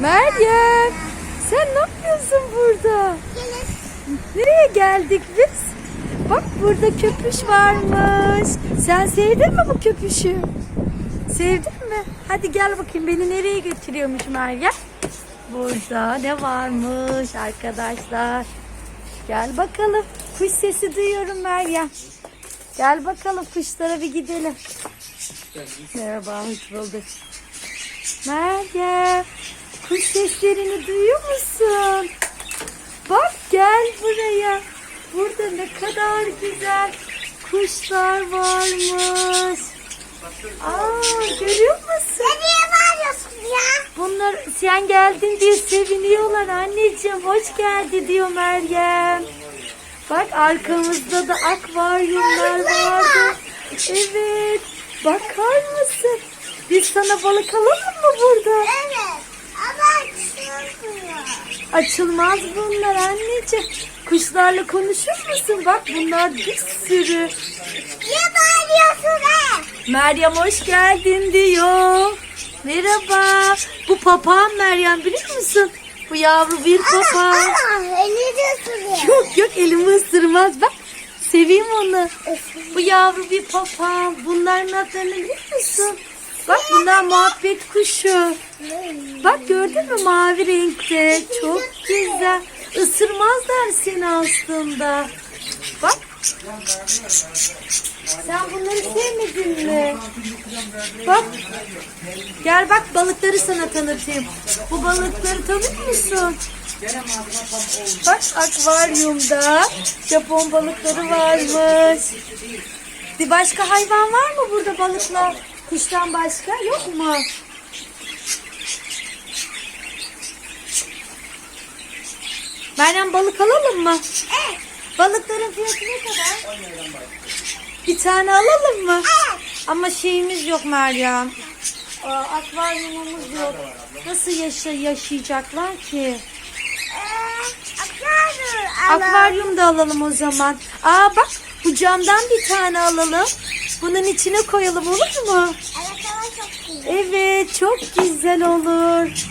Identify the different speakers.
Speaker 1: Meryem sen ne yapıyorsun burada? Nereye geldik biz? Bak burada köpüş varmış. Sen sevdin mi bu köpüşü? Sevdin mi? Hadi gel bakayım beni nereye götürüyormuş Meryem? Burada ne varmış arkadaşlar? Gel bakalım. Kuş sesi duyuyorum Meryem. Gel bakalım kuşlara bir gidelim. Merhaba, hoş bulduk. Meryem, kuş seslerini duyuyor musun? Bak gel buraya. Burada ne kadar güzel kuşlar varmış. Aa, görüyor musun?
Speaker 2: Niye bağırıyorsun ya?
Speaker 1: Bunlar sen geldin diye seviniyorlar anneciğim. Hoş geldi diyor Meryem. Bak arkamızda da akvaryumlar vardı. Evet. Bakar mısın? Biz sana balık alalım mı burada?
Speaker 2: Evet. Ama.
Speaker 1: Açılmaz bunlar anneciğim. Kuşlarla konuşur musun? Bak bunlar bir sürü.
Speaker 2: Niye bağırıyorsun he?
Speaker 1: Meryem hoş geldin diyor. Merhaba. Bu papağan Meryem biliyor musun? Bu yavru bir papağan.
Speaker 2: Ama elini ısırıyor.
Speaker 1: Yok yok elimi ısırmaz bak. Seveyim onu. Bu yavru bir papağan. Bunların adlarını biliyor musun? Bak bunlar muhabbet kuşu. Bak gördün mü mavi renkte. Çok güzel. Isırmazlar seni aslında. Bak. Sen bunları sevmedin mi? Bak. Gel bak balıkları sana tanıtayım. Bu balıkları tanıyor musun? Bak akvaryumda Japon balıkları varmış. Bir başka hayvan var mı burada balıklar? Kuştan başka yok mu? Meryem balık alalım mı?
Speaker 2: Evet.
Speaker 1: Balıkların fiyatı ne kadar? Bir tane alalım mı? Ama şeyimiz yok Meryem. Aa, akvaryumumuz yok. Nasıl yaşa yaşayacaklar ki?
Speaker 2: Ee.
Speaker 1: Akvaryum da alalım o zaman. Aa bak bu camdan bir tane alalım. Bunun içine koyalım olur mu?
Speaker 2: Evet ama çok güzel.
Speaker 1: Evet çok güzel olur.